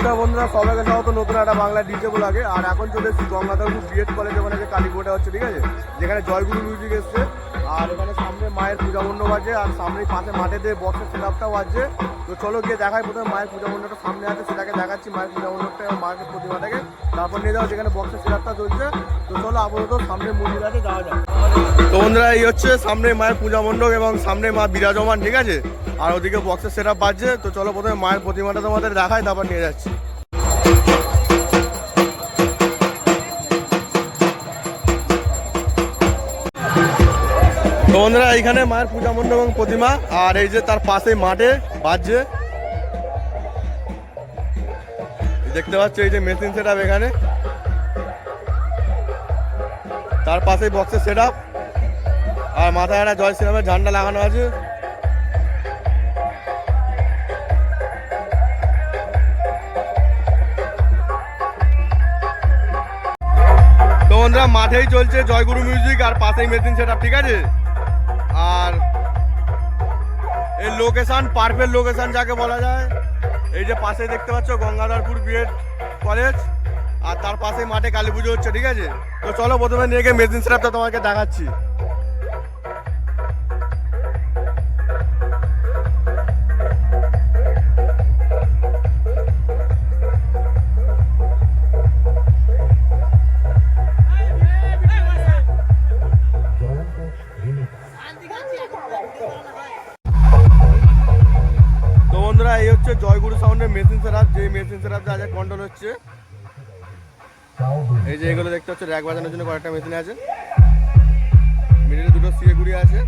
নমস্কার বন্ধুরা, সবাইকে স্বাগত। নতুন একটা বাংলা ডিজে লাগে আর এখন চলে এসেছি গঙ্গাধরপুর বিএড কলেজ ওখানে যে কালীপুরটা হচ্ছে, ঠিক আছে? যেখানে জয়গুরু মিউজিক এসছে। আর ওখানে সামনে মায়ের পূজা মণ্ডপ আছে, আর সামনে পাশে মাঠে দিয়ে বক্সের সেটআপটাও আছে। তো চলো গিয়ে দেখাই প্রথমে মায়ের পূজা মণ্ডপটা। সামনে আছে, সেটাকে দেখাচ্ছি, মায়ের পূজা মণ্ডপটা এবং মায়ের প্রতিমাটাকে। তারপর নিয়ে যাও, যেখানে বক্সের সেটআপটা চলছে। তো চলো আপাতত সামনে মন্দির আছে, যাওয়া যাক। তো বন্ধুরা, এই হচ্ছে সামনে মায়ের পূজা মণ্ডপ এবং সামনে মা বিরাজমান, ঠিক আছে? আর ওদিকে বক্সের সেটআপ বাজছে, তো চলো প্রথমে মায়ের প্রতিমাটা তোমাদের দেখাই, তারপর নিয়ে যাচ্ছি। তো বন্ধুরা, এইখানে মায়ের পূজা মণ্ডপ এবং প্রতিমা, আর এই যে তার পাশে মাঠে বাজছে। দেখতে পাচ্ছ, এই যে মেশিন সেট এখানে। তার পাশেই বক্সের সেট আর মাথায় একটা জয় শ্রীরামের ঝান্ডা লাগানো আছে। তো বন্ধুরা, মাঠেই চলছে জয়গুরু মিউজিক আর পাশেই মেশিন সেট ঠিক আছে? আর এই লোকেশন পারফেক্ট লোকেশন যাকে বলা যায়। এই যে পাশে দেখতে পাচ্ছ গঙ্গাধরপুর বিএড কলেজ আর তার পাশে মাঠে কালী পুজো হচ্ছে, ঠিক আছে? তো চলো প্রথমে নিয়ে গিয়ে মেশিন সেটআপটা তোমাকে দেখাচ্ছি। এই হচ্ছে জয়গুরু সাউন্ডের মেশিন সেটআপ যে মেশিন যা যা কন্ট্রোল হচ্ছে এই যে এগুলো দেখতে হচ্ছে, র্যাক বাজানোর জন্য কয়েকটা মেশিন আছে। মিডিলে দুটো সিএ গুড়ি আছে।